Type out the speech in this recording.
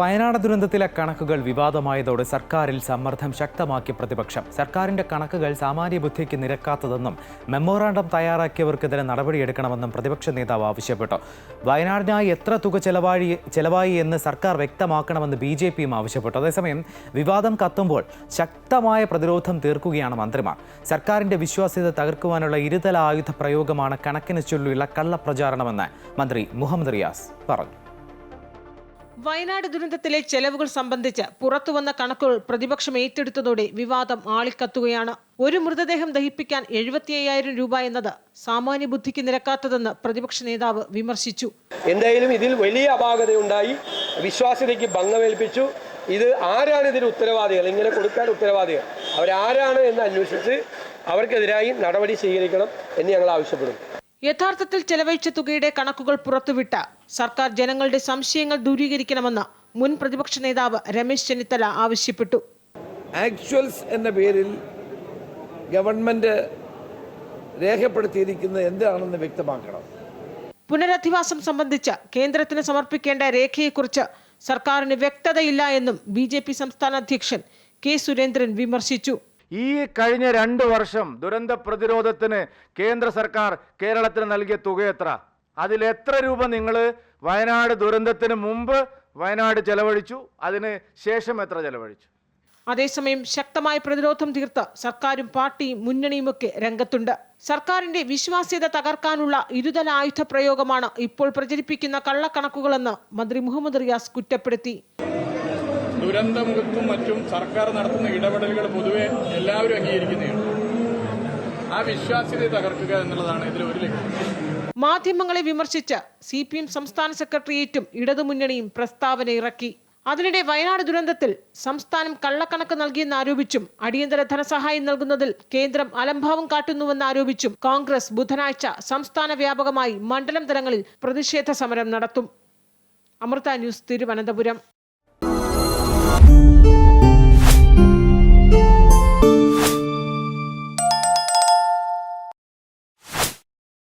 വയനാട് ദുരന്തത്തിലെ കണക്കുകൾ വിവാദമായതോടെ സർക്കാരിൽ സമ്മർദ്ദം ശക്തമാക്കിയ പ്രതിപക്ഷം. സർക്കാരിന്റെ കണക്കുകൾ സാമാന്യ ബുദ്ധിക്ക് നിരക്കാത്തതെന്നും മെമ്മോറാണ്ടം തയ്യാറാക്കിയവർക്കെതിരെ നടപടിയെടുക്കണമെന്നും പ്രതിപക്ഷ നേതാവ് ആവശ്യപ്പെട്ടു. വയനാടിനായി എത്ര തുക ചെലവായി ചെലവായി എന്ന് സർക്കാർ വ്യക്തമാക്കണമെന്ന് ബി ജെ പിയും ആവശ്യപ്പെട്ടു. അതേസമയം വിവാദം കത്തുമ്പോൾ ശക്തമായ പ്രതിരോധം തീർക്കുകയാണ് മന്ത്രിമാർ. സർക്കാരിന്റെ വിശ്വാസ്യത തകർക്കുവാനുള്ള ഇരുതല ആയുധ പ്രയോഗമാണ് കണക്കിന് ചൊല്ലിയുള്ള കള്ളപ്രചാരണമെന്ന് മന്ത്രി മുഹമ്മദ് റിയാസ് പറഞ്ഞു. വയനാട് ദുരന്തത്തിലെ ചെലവുകൾ സംബന്ധിച്ച് പുറത്തുവന്ന കണക്കുകൾ പ്രതിപക്ഷം ഏറ്റെടുത്തതോടെ വിവാദം ആളിക്കത്തുകയാണ്. ഒരു മൃതദേഹം ദഹിപ്പിക്കാൻ എഴുപത്തി അയ്യായിരം രൂപ എന്നത് സാമാന്യ ബുദ്ധിക്ക് നിരക്കാത്തതെന്ന് പ്രതിപക്ഷ നേതാവ് വിമർശിച്ചു. എന്തായാലും ഇതിൽ വലിയ അപാകതയുണ്ടായി. വിശ്വാസ്യതയ്ക്ക് ഭംഗമേൽപ്പിച്ചു. ഇത് ആരാണ് ഇതിന് ഉത്തരവാദികൾ? ഇങ്ങനെ കൊടുക്കാൻ ഉത്തരവാദികൾ? അവരാരാണ് എന്ന് അന്വേഷിച്ച് അവർക്കെതിരായി നടപടി സ്വീകരിക്കണം എന്ന് ഞങ്ങൾ ആവശ്യപ്പെടുന്നു. യഥാർത്ഥത്തിൽ ചെലവഴിച്ച തുകയുടെ കണക്കുകൾ പുറത്തുവിട്ട സർക്കാർ ജനങ്ങളുടെ സംശയങ്ങൾ ദൂരീകരിക്കണമെന്ന് മുൻ പ്രതിപക്ഷ നേതാവ് രമേശ് ചെന്നിത്തല ആവശ്യപ്പെട്ടു. ആക്ച്വൽസ് എന്ന പേരിൽ ഗവൺമെന്റ് രേഖപ്പെടുത്തിയിരിക്കുന്നത് എന്താണെന്ന് വ്യക്തമാക്കണം. പുനരധിവാസം സംബന്ധിച്ച് കേന്ദ്രത്തിന് സമർപ്പിക്കേണ്ട രേഖയെക്കുറിച്ച് സർക്കാരിന് വ്യക്തതയില്ല എന്നും ബി ജെ പി സംസ്ഥാന അധ്യക്ഷൻ കെ സുരേന്ദ്രൻ വിമർശിച്ചു. ഈ കഴിഞ്ഞ രണ്ട് വർഷം ദുരന്ത പ്രതിരോധത്തിന് കേന്ദ്ര സർക്കാർ കേരളത്തിന് നൽകിയ തുക എത്ര അതിൽ എത്ര രൂപ നിങ്ങൾ വയനാട് ദുരന്തത്തിന് മുമ്പ് വയനാട് ചെലവഴിച്ചു? അതിന് ശേഷം എത്ര ചെലവഴിച്ചു? അതേസമയം ശക്തമായ പ്രതിരോധം തീർത്ത് സർക്കാരും പാർട്ടിയും മുന്നണിയുമൊക്കെ രംഗത്തുണ്ട്. സർക്കാരിന്റെ വിശ്വാസ്യത തകർക്കാനുള്ള ഇരുതല ആയുധ പ്രയോഗമാണ് ഇപ്പോൾ പ്രചരിപ്പിക്കുന്ന കള്ളക്കണക്കുകളെന്ന് മന്ത്രി മുഹമ്മദ് റിയാസ് കുറ്റപ്പെടുത്തി. ദുരന്തമുഖത്തും മറ്റും സർക്കാർ നടത്തുന്ന ഇടപെടലുകൾ പൊതുവെ എല്ലാവരും അംഗീകരിക്കുന്നതാണ്. ആ വിശ്വാസ്യതയെ തകർക്കുക എന്നുള്ളതാണ് ഇതിൽ ഒരു ലക്ഷ്യം. മാധ്യമങ്ങളെ വിമർശിച്ച് സി പി എം സംസ്ഥാന സെക്രട്ടേറിയറ്റും ഇടതുമുന്നണിയും പ്രസ്താവന ഇറക്കി. അതിനിടെ വയനാട് ദുരന്തത്തിൽ സംസ്ഥാനം കള്ളക്കണക്ക് നൽകിയെന്നാരോപിച്ചും അടിയന്തര ധനസഹായം നൽകുന്നതിൽ കേന്ദ്രം അലംഭാവം കാട്ടുന്നുവെന്നാരോപിച്ചും കോൺഗ്രസ് ബുധനാഴ്ച സംസ്ഥാന വ്യാപകമായി മണ്ഡലം തലങ്ങളിൽ പ്രതിഷേധ സമരം നടത്തും. അമൃത ന്യൂസ് തിരുവനന്തപുരം.